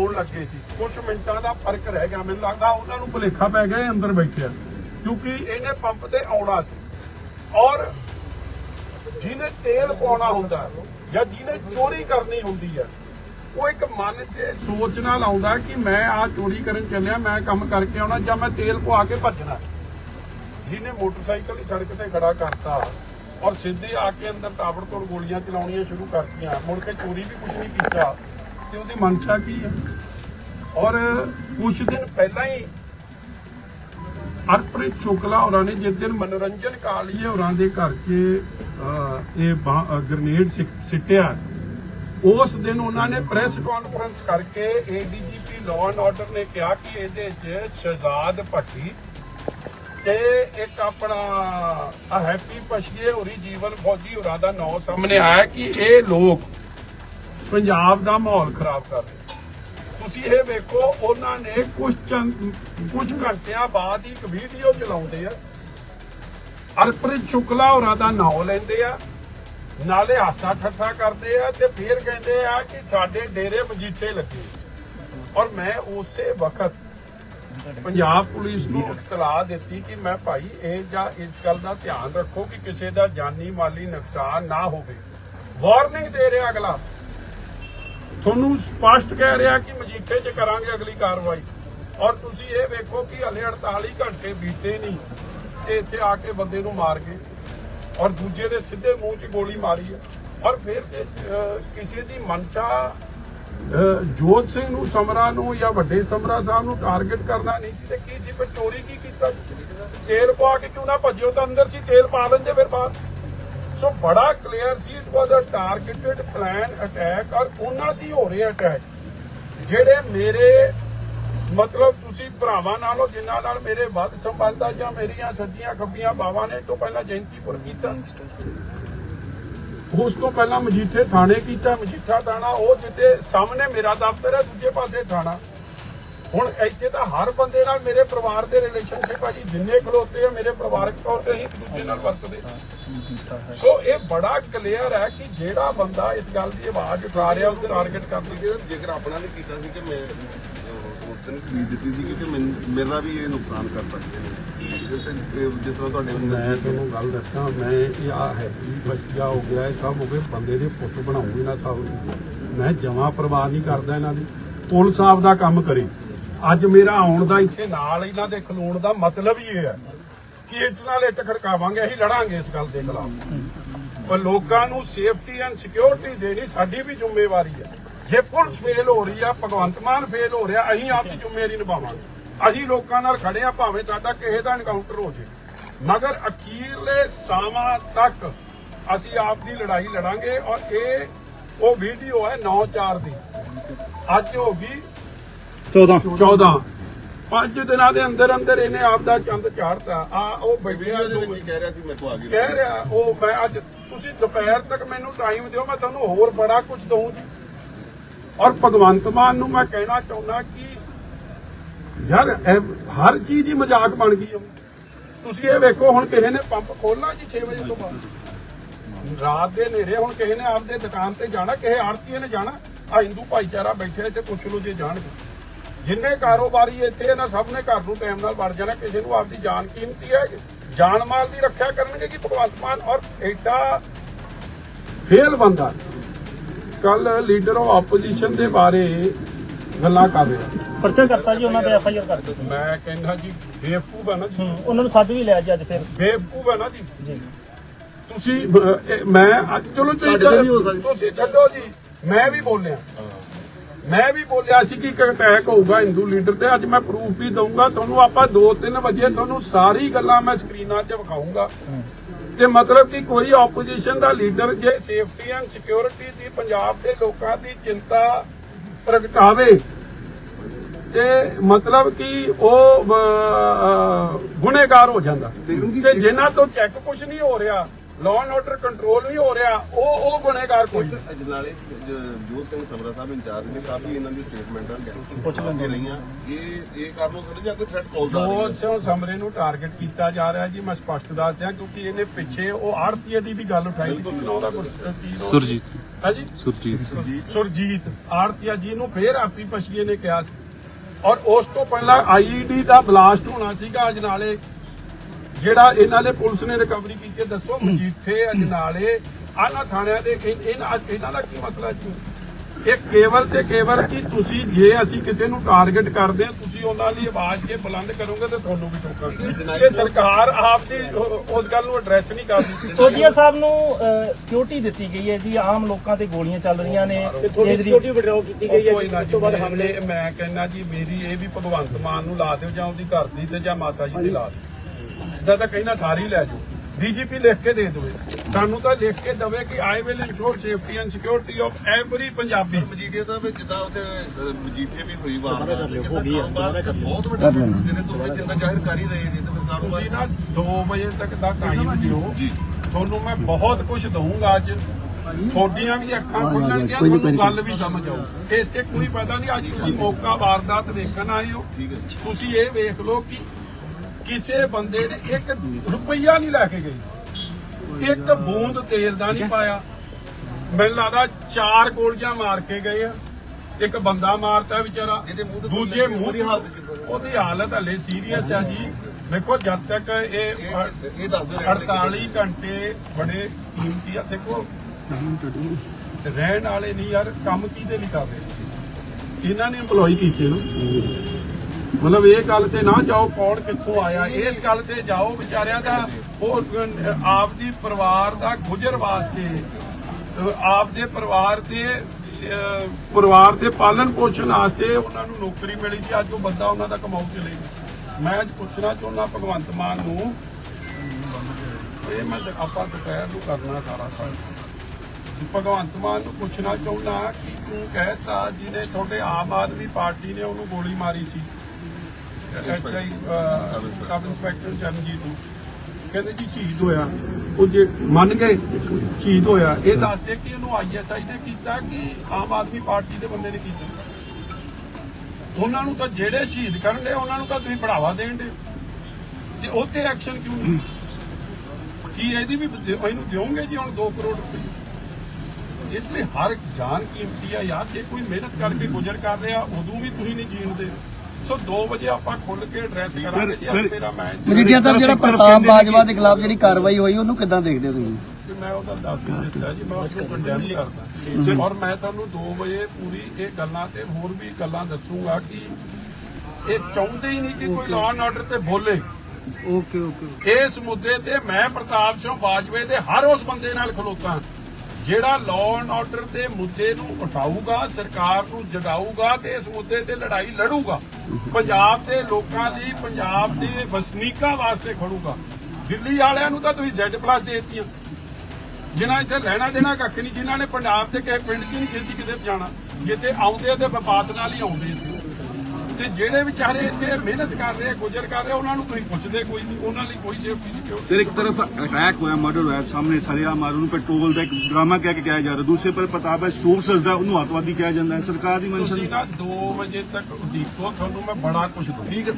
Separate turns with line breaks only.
ਆਉਣ ਲੱਗੇ ਸੀ। ਕੁਝ ਮਿੰਟਾਂ ਦਾ ਫ਼ਰਕ ਰਹਿ ਗਿਆ। ਮੈਨੂੰ ਲੱਗਦਾ ਉਹਨਾਂ ਨੂੰ ਭੁਲੇਖਾ ਪੈ ਗਿਆ ਅੰਦਰ ਬੈਠਿਆ ਕਿਉਂਕਿ ਇਹਨੇ ਪੰਪ ਤੇ ਆਉਣਾ ਸੀ। ਔਰ ਜਿਹਨੇ ਤੇਲ ਪਾਉਣਾ ਹੁੰਦਾ ਜਾਂ ਜਿਹਨੇ ਚੋਰੀ ਕਰਨੀ ਹੁੰਦੀ ਹੈ ਉਹ ਇੱਕ ਮਨ 'ਚ ਸੋਚ ਨਾਲ ਆਉਂਦਾ ਕਿ ਮੈਂ ਆ ਚੋਰੀ ਕਰਨ ਚੱਲਿਆ, ਮੈਂ ਕੰਮ ਕਰਕੇ ਆਉਣਾ ਜਾਂ ਮੈਂ ਤੇਲ ਪਵਾ ਕੇ ਭੱਜਣਾ। ਜਿਹਨੇ ਮੋਟਰਸਾਈਕਲ ਹੀ ਸੜਕ ਤੇ ਖੜਾ ਕਰਤਾ ਔਰ ਸਿੱਧੇ ਆ ਕੇ ਅੰਦਰ ਤਾਬੜਤੋੜ ਗੋਲੀਆਂ ਚਲਾਉਣੀਆਂ ਸ਼ੁਰੂ ਕਰਤੀਆਂ, ਮੁੜ ਕੇ ਚੋਰੀ ਵੀ ਕੁਝ ਨਹੀਂ ਕੀਤਾ। ਤੇ ਉਹਦੀ ਮਨਸ਼ਾ ਕੀ ਹੈ? ਔਰ ਕੁਝ ਦਿਨ ਪਹਿਲਾਂ ਹੀ ਹਰਪ੍ਰੀਤ ਚੋਕਲਾ ਹੋਰਾਂ ਨੇ ਜਿਸ ਦਿਨ ਮਨੋਰੰਜਨ ਕਾਲੀਏ ਹੋਰਾਂ ਦੇ ਘਰ 'ਚ ਇਹ ਗ੍ਰਨੇਡ ਸਿੱਟਿਆ। ਉਸ ਦਿਨ ਉਹਨਾਂ ਨੇ ਪ੍ਰੈਸ ਕਾਨਫਰੰਸ ਕਰਕੇ ਏਡੀਜੀਪੀ ਲਾਅ ਐਂਡ ਆਰਡਰ ਨੇ ਕਿਹਾ ਕਿ ਇਹਦੇ 'ਚ ਸ਼ਹਜ਼ਾਦ ਭੱਟੀ ਤੇ ਇੱਕ ਆਪਣਾ ਹੈਪੀ ਪਸ਼ੀਏ ਹੋਰੀ ਜੀਵਨ ਫੌਜੀ ਹੋਰਾਂ ਦਾ ਨਾਂ ਸਾਹਮਣੇ ਆਇਆ ਕਿ ਇਹ ਲੋਕ ਪੰਜਾਬ ਦਾ ਮਾਹੌਲ ਖਰਾਬ ਕਰ ਰਹੇ। ਤੁਸੀਂ ਇਹ ਵੇਖੋ, ਉਹਨਾਂ ਨੇ ਕੁਝ ਕੁਝ ਘੰਟਿਆਂ ਬਾਅਦ ਇੱਕ ਵੀਡੀਓ ਚਲਾਉਂਦੇ ਆ। ਅਰਪ੍ਰੀਤ ਸ਼ੁਕਲਾ ਹੋਰਾਂ ਦਾ ਨਾਮ ਲੈਂਦੇ ਆ। ਨਾਲੇ ਹਾਸਾ ਠੱਠਾ ਕਰਦੇ ਆ ਤੇ ਫਿਰ ਕਹਿੰਦੇ ਆ ਕਿ ਸਾਡੇ ਡੇਰੇ ਮਜੀਠੇ ਲੱਗੇ। ਔਰ ਮੈਂ ਉਸੇ ਵਕਤ ਪੰਜਾਬ ਪੁਲਿਸ ਨੂੰ ਇਤਲਾਹ ਦਿੱਤੀ ਕਿ ਮੈਂ ਭਾਈ, ਇਹ ਜਾਂ ਇਸ ਗੱਲ ਦਾ ਧਿਆਨ ਰੱਖੋ ਕਿ ਕਿਸੇ ਦਾ ਜਾਨੀ ਮਾਲੀ ਨੁਕਸਾਨ ਨਾ ਹੋਵੇ। ਵਾਰਨਿੰਗ ਦੇ ਰਿਹਾ ਅਗਲਾ। ਤੁਹਾਨੂੰ ਸਪਸ਼ਟ ਕਹਿ ਰਿਹਾ ਕਿ ਮਜੀਠੇ 'ਚ ਕਰਾਂਗੇ ਅਗਲੀ ਕਾਰਵਾਈ। ਔਰ ਤੁਸੀਂ ਇਹ ਵੇਖੋ ਕਿ ਹਲੇ 48 ਘੰਟੇ ਬੀਤੇ ਨਹੀਂ ਤੇ ਇੱਥੇ ਆ ਕੇ ਬੰਦੇ ਨੂੰ ਮਾਰ ਗਏ। ਔਰ ਦੂਜੇ ਦੇ ਸਿੱਧੇ ਮੂੰਹ 'ਚ ਗੋਲੀ ਮਾਰੀ ਹੈ। ਔਰ ਫਿਰ ਜੇ, ਕਿਸੇ ਦੀ ਮਨਸ਼ਾ ਜੋਤ ਸਿੰਘ ਨੂੰ ਸਮਰਾ ਨੂੰ ਜਾਂ ਵੱਡੇ ਸਮਰਾ ਸਾਹਿਬ ਨੂੰ ਟਾਰਗੇਟ ਕਰਨਾ ਨਹੀਂ ਸੀ ਤੇ ਕੀ ਸੀ? ਫਿਰ ਚੋਰੀ ਕੀ ਕੀਤਾ? ਤੇਲ ਪਾ ਕੇ ਕਿਉਂ ਨਾ ਭੱਜਿਓ ਤਾਂ ਅੰਦਰ ਸੀ ਤੇਲ ਪਾ ਲੈਂਦੇ ਫਿਰ ਬਾਹਰ। ਸੋ ਬੜਾ clear C it was a targeted plan attack ਔਰ ਉਹਨਾਂ ਦੀ ਹੋ ਰਿਹਾ ਅਟੈਕ ਜਿਹੜੇ ਮੇਰੇ, ਮਤਲਬ ਤੁਸੀਂ ਭਰਾਵਾਂ ਨਾਲੋਂ ਜਿਨ੍ਹਾਂ ਨਾਲ ਮੇਰੇ ਵੱਧ ਸੰਬੰਧ ਜਾਂ ਮੇਰੀਆਂ ਸੱਜੀਆਂ ਖੱਬੀਆਂ ਬਾਵਾਂ ਨੇ ਤੋਂ ਪਹਿਲਾਂ ਜੈਂਤੀਪੁਰ ਕੀਤਾ। ਉਸ ਤੋਂ ਪਹਿਲਾਂ ਮਜੀਠੇ ਥਾਣੇ ਕੀਤਾ, ਮਜੀਠਾ ਥਾਣਾ, ਉਹ ਜਿੱਤੇ ਸਾਹਮਣੇ ਮੇਰਾ ਦਫ਼ਤਰ ਹੈ, ਦੂਜੇ ਪਾਸੇ ਥਾਣਾ। ਹੁਣ ਇੱਥੇ ਤਾਂ ਹਰ ਬੰਦੇ ਨਾਲ ਮੇਰੇ ਪਰਿਵਾਰ ਦੇ ਰਿਲੇਸ਼ਨਸ਼ਿਪ ਆ ਜੀ, ਜਿੰਨੇ ਖਲੋਤੇ ਆ, ਮੇਰੇ ਪਰਿਵਾਰਕ ਤੌਰ ਤੇ ਅਸੀਂ ਇੱਕ ਦੂਜੇ ਨਾਲ ਵਰਤਦੇ। ਸੋ ਇਹ ਬੜਾ ਕਲੀਅਰ ਹੈ ਕਿ ਜਿਹੜਾ ਬੰਦਾ ਇਸ ਗੱਲ ਦੀ ਆਵਾਜ਼ ਉਠਾ ਰਿਹਾ ਉਹਨੂੰ ਟਾਰਗੇਟ ਕਰਦੀ
ਕਿ ਜੇਕਰ ਆਪਣਾ ਵੀ ਕੀਤਾ ਸੀ ਕਿ ਮੈਂ ਉਸ ਦਿਨ ਖਰੀਦ ਦਿੱਤੀ ਸੀ ਕਿ ਮੇਰਾ ਵੀ ਇਹ ਨੁਕਸਾਨ ਕਰ ਸਕਦੇ ਨੇ। ਜਿਸ ਤਰ੍ਹਾਂ ਤੁਹਾਡੇ
ਮੈਂ ਤੁਹਾਨੂੰ ਗੱਲ ਦੱਸਾਂ ਮੈਂ ਇਹ ਆ ਹੈ ਬੱਚਾ ਹੋ ਗਿਆ ਇਹ ਸਭ ਹੋ ਗਏ ਬੰਦੇ ਦੇ ਪੁੱਤ ਬਣਾਉਂਗੀ ਨਾ ਸਭ ਨੂੰ। ਮੈਂ ਜਮਾ ਪਰਵਾਹ ਨਹੀਂ ਕਰਦਾ ਇਹਨਾਂ ਦੀ। ਪੁਲਿਸ ਆਪ ਦਾ ਕੰਮ ਕਰੇ। ਅੱਜ ਮੇਰਾ ਆਉਣ ਦਾ ਇੱਥੇ ਨਾਲ ਇਹਨਾਂ ਦੇ ਖਲੋਣ ਦਾ ਮਤਲਬ ਹੀ ਇਹ ਹੈ। ਕਿ ਇੱਟ ਨਾਲ ਇੱਟ ਖੜਕਾਵਾਂਗੇ ਅਸੀਂ ਲੜਾਂਗੇ ਇਸ ਗੱਲ ਦੇ ਖਿਲਾਫ। ਪਰ ਲੋਕਾਂ ਨੂੰ ਸੇਫਟੀ ਐਂਡ ਸਿਕਿਉਰਿਟੀ ਦੇਣੀ ਸਾਡੀ ਵੀ ਜ਼ਿੰਮੇਵਾਰੀ ਹੈ ਜੇ ਪੁਲਿਸ ਫੇਲ ਹੋ ਰਹੀ ਆ ਭਗਵੰਤ ਮਾਨ ਫੇਲ ਹੋ ਰਿਹਾ ਅਸੀਂ ਆਪਦੀ ਜ਼ਿੰਮੇਵਾਰੀ ਨਿਭਾਵਾਂਗੇ। ਅਸੀਂ ਲੋਕਾਂ ਨਾਲ ਖੜੇ ਆ ਭਾਵੇਂ ਸਾਡਾ ਕਿਸੇ ਦਾ ਐਨਕਾਊਂਟਰ ਹੋ ਜੇ। ਮਗਰ ਅਖੀਰਲੇ ਸਾਵਾਂ ਤੱਕ ਅਸੀਂ ਆਪ ਦੀ ਲੜਾਈ ਲੜਾਂਗੇ ਔਰ ਇਹ ਉਹ ਵੀਡੀਓ ਹੈ 9-4 ਦੀ। ਅੱਜ ਹੋ ਗਈ
14
14 ਪੰਜ ਦਿਨਾਂ ਦੇ ਅੰਦਰ ਅੰਦਰ ਇਹਨੇ ਆਪ ਦਾ ਚੰਦ ਚਾੜਤਾ। ਆ ਉਹ
ਵੀਡੀਓ ਦੇ ਵਿੱਚ ਕਹਿ ਰਿਹਾ ਸੀ ਮੈਂ ਤੋਂ ਆ ਗਈ
ਕਹਿ ਰਿਹਾ ਉਹ ਮੈਂ ਅੱਜ ਤੁਸੀਂ ਦੁਪਹਿਰ ਤੱਕ ਮੈਨੂੰ ਟਾਈਮ ਦਿਓ ਮੈਂ ਤੁਹਾਨੂੰ ਹੋਰ ਬੜਾ ਕੁਝ ਦਊਂ ਜੀ। ਔਰ ਭਗਵੰਤ ਮਾਨ ਨੂੰ ਮੈਂ ਕਹਿਣਾ ਚਾਹੁੰਦਾ ਕਿ ਯਾਰ ਹਰ ਚੀਜ਼ ਹੀ ਮਜ਼ਾਕ ਬਣ ਗਈ ਹੁਣ ਤੁਸੀਂ ਇਹ ਵੇਖੋ ਹੁਣ ਕਿਸੇ ਨੇ ਪੰਪ ਖੋਲਣਾ ਜੀ 6 ਵਜੇ ਤੋਂ ਬਾਅਦ। ਰਾਤ ਦੇ ਹਨੇਰੇ ਹੁਣ ਕਿਸੇ ਨੇ ਆਪਦੇ ਦੁਕਾਨ ਤੇ ਜਾਣਾ ਕਿਸੇ ਆੜਤੀਏ ਨੇ ਜਾਣਾ। ਆ ਹਿੰਦੂ ਭਾਈਚਾਰਾ ਬੈਠਿਆ ਇੱਥੇ ਪੁੱਛ ਲਓ ਜੇ ਜਾਣਗੇ। ਜਿੰਨੇ ਕਾਰੋਬਾਰੀ ਇੱਥੇ ਇਹਨਾਂ ਸਭ ਨੇ ਘਰ ਨੂੰ ਟਾਈਮ ਨਾਲ ਵੜ ਜਾਣਾ। ਕਿਸੇ ਨੂੰ ਆਪਦੀ ਜਾਨ ਕੀਮਤੀ ਹੈ ਜਾਨ ਮਾਲ ਦੀ ਰੱਖਿਆ ਕਰਨਗੇ ਕਿ ਭਗਵੰਤ ਮਾਨ? ਔਰ ਐਡਾ ਫੇਲ ਬੰਦਾ ਕੱਲ ਲੀਡਰ ਆਫ ਆਪੋਜੀਸ਼ਨ ਦੇ ਬਾਰੇ ਗੱਲਾਂ ਕਰ ਰਿਹਾ।
ਪਰਚਾ ਕਰਤਾ ਜੀ ਉਹਨਾਂ ਤੇ ਐਫ ਆਈ ਆਰ ਕਰ ਦਿੱਤੀ
ਮੈਂ ਕਹਿੰਦਾ ਜੀ ਬੇਵਕੂਫ ਹੈ ਨਾ ਜੀ।
ਉਹਨਾਂ ਨੂੰ ਸੱਦ ਵੀ ਲਿਆ ਜੀ ਅੱਜ ਫਿਰ।
ਬੇਵਕੂਫ ਹੈ ਨਾ ਜੀ।
ਜੀ।
ਤੁਸੀਂ ਮੈਂ ਅੱਜ ਚਲੋ
ਸਕਦੀ।
ਤੁਸੀਂ ਛੱਡੋ ਜੀ ਮੈਂ ਵੀ ਬੋਲਿਆ। ਮੈਂ ਵੀ ਬੋਲਿਆ ਸੀ ਕਿ ਇੱਕ ਅਟੈਕ ਹੋਊਗਾ ਹਿੰਦੂ ਲੀਡਰ ਤੇ ਅੱਜ ਮੈਂ ਪ੍ਰੂਫ ਵੀ ਦਊਂਗਾ। ਤੁਹਾਨੂੰ ਆਪਾਂ 2-3 ਵਜੇ ਤੁਹਾਨੂੰ ਸਾਰੀ ਗੱਲਾਂ ਮੈਂ ਸਕਰੀਨਾਂ 'ਤੇ ਵਿਖਾਊਂਗਾ। ਤੇ ਮਤਲਬ ਕਿ ਕੋਈ ਆਪੋਜੀਸ਼ਨ ਦਾ ਲੀਡਰ ਜੇ ਸੇਫਟੀ ਐਂਡ ਸਿਕਿਉਰਿਟੀ ਦੀ ਪੰਜਾਬ ਦੇ ਲੋਕਾਂ ਦੀ ਚਿੰਤਾ ਪ੍ਰਗਟਾਵੇ ਤੇ ਮਤਲਬ ਕਿ ਉਹ ਗੁਨੇਗਾਰ ਹੋ ਜਾਂਦਾ। ਤੇ ਜਿਨ੍ਹਾਂ ਤੋਂ ਚੈੱਕ ਕੁਝ ਨਹੀਂ ਹੋ ਰਿਹਾ ਲਾਅ ਐਂਡ ਆਰਡਰ ਕੰਟਰੋਲ ਨਹੀਂ ਹੋ ਰਿਹਾ ਉਹ ਉਹ ਗੁਨੇਗਾਰ ਕੋਈ ਨਹੀਂ।
ਜ- ਜੋਤ ਸਿੰਘ ਸਮਰਾ ਸਾਹਿਬ ਇੰਚਾਰਜ ਨੇ ਕਾਫੀ ਇਹਨਾਂ ਦੀ ਸਟੇਟਮੈਂਟਾਂ
ਪੁੱਛ ਲੈਂਦੇ।
ਰਹੀਆਂ। ਇਹ ਇਹ ਕਾਰਨ ਹੋ ਸਕਦਾ ਜਾਂ ਕੋਈ ਥ੍ਰੈਟ ਕਾਲਸ ਆ
ਜੋ
ਰਹੀ ਹੈ
ਸੋ ਸਮਰੇ ਨੂੰ ਟਾਰਗੇਟ ਕੀਤਾ ਜਾ ਰਿਹਾ ਜੀ ਮੈਂ ਸਪਸ਼ਟ ਦੱਸ ਦਿਆਂ ਕਿਉਂਕਿ ਇਹਨੇ ਪਿੱਛੇ ਉਹ ਆੜਤੀਏ ਦੀ ਵੀ ਗੱਲ ਉਠਾਈ ਸੀ
ਬਿਲਕੁਲ।
ਕਿ ਉਹਦਾ ਕੁਝ
ਸੁਰਜੀਤ।
ਹਾਂਜੀ?
ਸੁਰਜੀਤ।
ਸੁਰਜੀਤ। ਆਰਤੀਆ ਜੀ ਨੂੰ ਫੇਰ ਆਪੀ ਪਛੀਏ ਨੇ ਕਿਹਾ ਸੀ। ਔਰ ਉਸ ਤੋਂ ਪਹਿਲਾਂ ਦਾ ਬਲਾਸਟ ਹੋਣਾ ਸੀਗਾ ਅਜਨਾਲੇ ਜਿਹੜਾ ਇਹਨਾਂ ਨੇ ਪੁਲਿਸ ਨੇ ਰਿਕਵਰੀ ਕੀਤੀ। ਦੱਸੋ ਮਜੀਠੇ ਅਜਨਾਲੇ ਆਨਾ ਥਾਣਿਆਂ ਦੇ ਇਹਨਾਂ ਇਹਨਾਂ ਦਾ ਕੀ ਮਸਲਾ ਜੀ? ਇਹ ਕੇਵਲ ਤੇ ਕੇਵਲ ਕਿ ਤੁਸੀਂ ਜੇ ਅਸੀਂ ਕਿਸੇ ਨੂੰ ਟਾਰਗੇਟ ਕਰਦੇ ਹਾਂ ਤੁਸੀਂ ਉਹਨਾਂ ਦੀ ਆਵਾਜ਼ ਜੇ ਬੁਲੰਦ ਕਰੋਗੇ ਤੇ ਤੁਹਾਨੂੰ ਵੀ ਠੋਕਾਂਗੇ ਇਹ ਸਰਕਾਰ ਆਪ ਦੀ ਉਸ ਗੱਲ ਨੂੰ ਐਡਰੈਸ ਨਹੀਂ ਕਰਦੀ
ਸੋਢੀਆ ਸਾਹਿਬ ਨੂੰ ਸਿਕਿਉਰਿਟੀ ਦਿੱਤੀ ਗਈ ਹੈ ਜੀ ਆਮ ਲੋਕਾਂ ਤੇ ਗੋਲੀਆਂ ਚੱਲ ਰਹੀਆਂ ਨੇ।
ਤੁਹਾਡੀ security withdraw ਕੀਤੀ ਗਈ ਹੈ
ਜੀ
ਤੋਂ ਬਾਅਦ ਹਮਲੇ
ਮੈਂ ਕਹਿੰਦਾ ਜੀ ਮੇਰੀ ਇਹ ਵੀ ਭਗਵੰਤ ਮਾਨ ਨੂੰ ਲਾ ਦਿਓ ਜਾਂ ਉਹਦੀ ਘਰ ਦੀ ਤੇ ਜਾਂ ਮਾਤਾ ਜੀ ਦੀ ਲਾ ਦਿਓ। ਇਦਾਂ ਤਾਂ ਕਹਿਣਾ ਸਾਰੀ ਲੈ ਜਾਓ। ਡੀਜੀਪੀ ਲਿਖ ਕੇ ਦੇ ਦੇਵੇ। ਸਾਨੂੰ ਤਾਂ ਲਿਖ ਕੇ ਦਵੇ ਕਿ I will ensure safety and security of every Punjabi.
ਮਜੀਠੇ ਦਾ ਵੀ ਜਿੱਦਾਂ ਉੱਥੇ ਮਜੀਠੇ ਵੀ ਹੋਈ ਵਾਰ। ਬਹੁਤ ਵੱਡਾ ਜਿਹਨੇ ਤੁਸੀਂ ਚਿੰਤਾ ਜ਼ਾਹਿਰ ਕਰ ਰਹੇ ਜੀ ਤੇ ਫਿਰ ਕਾਰੋਬਾਰ
ਨਾ 2 ਵਜੇ ਤੱਕ ਦਾ ਟਾਈਮ ਦਿਓ। ਤੁਹਾਨੂੰ ਮੈਂ ਬਹੁਤ ਕੁਝ ਦਊਂਗਾ ਅੱਜ। ਤੁਹਾਡੀਆਂ ਵੀ ਅੱਖਾਂ ਖੁੱਲਣਗੀਆਂ ਤੁਹਾਨੂੰ ਗੱਲ ਵੀ ਸਮਝ ਆਊ। ਇਸ ਤੇ ਕੋਈ ਪਤਾ ਨਹੀਂ। ਅੱਜ ਤੁਸੀਂ ਮੌਕਾ ਵਾਰਦਾਤ ਵੇਖਣ ਆਏ ਹੈ। ਤੁਸੀਂ ਇਹ ਵੇਖ ਲਓ ਕਿ ਕਿਸੇ ਬੰਦੇ ਨੇ ਇੱਕ ਰੁਪਈਆ ਨਹੀਂ ਲੈ ਕੇ ਗਈ। ਇੱਕ ਬੂੰਦ ਤੇਲ ਦਾ ਨਹੀਂ ਪਾਇਆ। ਮੈਨੂੰ ਲੱਗਦਾ ਚਾਰ ਗੋਲੀਆਂ ਮਾਰ ਕੇ ਗਏ ਆ। ਇੱਕ ਬੰਦਾ ਮਾਰਤਾ ਵਿਚਾਰਾ।
ਜਿਹਦੇ ਮੂੰਹ ਤੇ
ਦੂਜੇ ਮੂੰਹ
ਉਹਦੀ ਹਾਲਤ ਦੀ?
ਉਹਦੀ ਹਾਲਤ ਹਲੇ ਸੀਰੀਅਸ ਆ ਜੀ। ਦੇਖੋ ਜਦ ਤੱਕ ਇਹ
ਇਹ ਇਹ ਦੱਸ ਦਿਓ ਰਹਿਣ ਦੇ
48 ਘੰਟੇ ਬੜੇ ਕੀਮਤੀ ਆ। ਦੇਖੋ ਰਹਿਣ ਵਾਲੇ ਨਹੀਂ ਯਾਰ ਕੰਮ ਕਿਹਦੇ ਲਈ ਕਰ ਰਹੇ ਸੀ ਇਹਨਾਂ ਨੇ EMPLOYE ਕੀਤੇ ਨਾ। ਮਤਲਬ ਇਹ ਗੱਲ ਤੇ ਨਾ ਜਾਓ ਕੌਣ ਕਿੱਥੋਂ ਆਇਆ। ਇਸ ਗੱਲ ਤੇ ਜਾਓ ਵਿਚਾਰਿਆਂ ਦਾ ਉਹ ਅਹ, ਆਪਦੀ ਪਰਿਵਾਰ ਦਾ ਗੁਜ਼ਰ ਵਾਸਤੇ ਅਹ, ਆਪਦੇ ਪਰਿਵਾਰ ਦੇ ਪਰਿਵਾਰ ਦੇ ਪਾਲਣ ਪੋਸ਼ਣ ਵਾਸਤੇ ਉਹਨਾਂ ਨੂੰ ਨੌਕਰੀ ਮਿਲੀ ਸੀ। ਅੱਜ ਉਹ ਬੰਦਾ ਉਹਨਾਂ ਦਾ ਕਮਾਊ ਚਲੇ ਮੈਂ ਅੱਜ ਪੁੱਛਣਾ ਚਾਹੁੰਦਾ ਭਗਵੰਤ ਮਾਨ ਨੂੰ ਇਹ ਮੈਂ ਦ- ਆਪਾਂ ਦੁਪਹਿਰ ਨੂੰ ਕਰਨਾ ਸਾਰਾ ਕੰਮ। ਭਗਵੰਤ ਮਾਨ ਨੂੰ ਪੁੱਛਣਾ ਚਾਹੁੰਦਾ ਕਿ ਤੂੰ ਕਹਿਤਾ ਜਿਹਨੇ ਤੁਹਾਡੇ ਆਮ ਆਦਮੀ ਪਾਰਟੀ ਨੇ ਉਹਨੂੰ ਗੋਲੀ ਮਾਰੀ ਸੀ। ਐਸਆਈ ਸਬ ਇੰਸਪੈਕਟਰ ਚਰਨਜੀਤ ਨੂੰ। ਕਹਿੰਦੇ ਜੀ ਸ਼ਹੀਦ ਹੋਇਆ। ਉਹ ਜੇ ਮੰਨ ਗਏ ਸ਼ਹੀਦ ਹੋਇਆ। ਇਹ ਦੱਸਦੇ ਕਿ ਇਹਨੂੰ ਆਈਐਸਆਈ ਨੇ ਕੀਤਾ ਕਿ ਆਮ ਆਦਮੀ ਪਾਰਟੀ ਦੇ ਬੰਦੇ ਨੇ ਕੀਤਾ। ਉਹਨਾਂ ਨੂੰ ਤਾਂ ਜਿਹੜੇ ਸ਼ਹੀਦ ਕਰਨ ਦੇ ਉਹਨਾਂ ਨੂੰ ਤਾਂ ਤੁਸੀਂ ਬੜਾਵਾ ਦੇਣ ਦੇ ਤੇ ਉੱਤੇ ਐਕਸ਼ਨ ਕਿਉਂ ਨਹੀਂ? ਕੀ ਇਹਦੀ ਵੀ ਦਿਓ- ਇਹਨੂੰ ਦਿਓਗੇ ਜੀ ਹੁਣ 2 ਕਰੋੜ ਰੁਪਏ? ਇਸ ਲਈ ਹਰ ਜਾਨ ਕੀਮਤੀ ਆ। ਯਾਰ ਜੇ ਕੋਈ ਮਿਹਨਤ ਕਰਕੇ ਗੁਜ਼ਰ ਕਰ ਰਿਹਾ ਉਦੋਂ ਵੀ ਤੁਸੀਂ ਨਹੀਂ ਜੀਣਦੇ। ਸੋ 2 ਵਜੇ ਆਪਾਂ ਖੁੱਲ ਕੇ ਐਡਰੈਸ ਕਰਾਂਗੇ ਜੀ ਮੇਰਾ ਮੈਚ
ਮਜੀਠੀਆ ਸਾਹਿਬ ਜਿਹੜਾ ਪ੍ਰਤਾਪ ਬਾਜਵਾ ਦੇ ਖਿਲਾਫ ਜਿਹੜੀ ਕਾਰਵਾਈ ਹੋਈ ਉਹਨੂੰ ਕਿੱਦਾਂ ਦੇਖਦੇ ਹੋ ਤੁਸੀਂ?
ਕਿ ਮੈਂ ਉਹਦਾ ਦੱਸ ਹੀ ਦਿੱਤਾ ਜੀ ਮੈਂ ਉਸ ਨੂੰ ਕੰਡੈਮ ਕਰਦਾ। ਔਰ ਮੈਂ ਤੁਹਾਨੂੰ 2 ਵਜੇ ਪੂਰੀ ਇਹ ਗੱਲਾਂ ਤੇ ਹੋਰ ਵੀ ਗੱਲਾਂ ਦੱਸੂਗਾ ਕਿ ਇਹ ਚਾਹੁੰਦੇ ਹੀ ਨਹੀਂ ਕਿ ਕੋਈ ਲਾਅ ਐਂਡ ਆਰਡਰ ਤੇ ਬੋਲੇ।
ਓਕੇ ਓਕੇ
ਇਸ ਮੁੱਦੇ ਤੇ ਮੈਂ ਪ੍ਰਤਾਪ ਸਿੰਘ ਬਾਜਵੇ ਦੇ ਹਰ ਉਸ ਬੰਦੇ ਨਾਲ ਖਲੋਤਾ। ਜਿਹੜਾ ਲਾਅ ਐਂਡ ਆਰਡਰ ਦੇ ਮੁੱਦੇ ਨੂੰ ਉਠਾਊਗਾ, ਸਰਕਾਰ ਨੂੰ ਜਗਾਊਗਾ ਤੇ ਇਸ ਮੁੱਦੇ ਤੇ ਲੜਾਈ ਲੜੂਗਾ, ਪੰਜਾਬ ਦੇ ਲੋਕਾਂ ਲਈ ਪੰਜਾਬ ਦੇ ਵਸਨੀਕਾਂ ਵਾਸਤੇ ਖੜੂਗਾ। ਦਿੱਲੀ ਵਾਲਿਆਂ ਨੂੰ ਤਾਂ ਤੁਸੀਂ Z+ ਦੇ ਦਿੱਤੀਆਂ। ਜਿਨ੍ਹਾਂ ਇੱਥੇ ਰਹਿਣਾ ਦੇਣਾ ਕੱਖ ਨਹੀਂ, ਜਿਨ੍ਹਾਂ ਨੇ ਪੰਜਾਬ ਦੇ ਕਿਸੇ ਪਿੰਡ 'ਚ ਨਹੀਂ ਛੇਤੀ ਕਿਤੇ ਜਾਣਾ। ਜਿੱਥੇ ਆਉਂਦੇ ਤੇ ਵਪਾਸ ਨਾਲ ਹੀ ਆਉਂਦੇ ਇੱਥੇ ਤੇ ਜਿਹੜੇ ਵਿਚਾਰੇ ਇੱਥੇ ਮਿਹਨਤ ਕਰ ਰਹੇ ਗੁਜ਼ਰ ਕਰ ਰਹੇ ਉਹਨਾਂ ਨੂੰ ਤੁਸੀਂ ਪੁੱਛਦੇ ਕੋਈ ਨਹੀਂ ਉਹਨਾਂ ਲਈ ਕੋਈ ਸੇਫਟੀ ਨਹੀਂ ਕਿਉਂ
ਸਰ ਇੱਕ ਤਰਫ ਅਟੈਕ ਹੋਇਆ ਮਰਡਰ ਹੋਇਆ ਸਾਹਮਣੇ ਸਰਿਆ ਮਾਰੂ ਨੂੰ ਪੈਟਰੋਲ ਦਾ ਇੱਕ ਡਰਾਮਾ ਕਹਿ ਕੇ ਕਿਹਾ ਜਾ ਰਿਹਾ। ਦੂਸਰੇ ਪਰ ਪ੍ਰਤਾਪ ਹੈ ਸੋਰਸਸ ਦਾ ਉਹਨੂੰ ਅੱਤਵਾਦੀ ਕਿਹਾ ਜਾਂਦਾ ਹੈ। ਸਰਕਾਰ ਦੀ ਮਨਸ਼ਾ
ਤੁਸੀਂ ਨਾ 2 ਵਜੇ ਤੱਕ ਉਡੀਕੋ ਤੁਹਾਨੂੰ ਮੈਂ ਬੜਾ ਕੁਝ
ਠੀਕ ਹੈ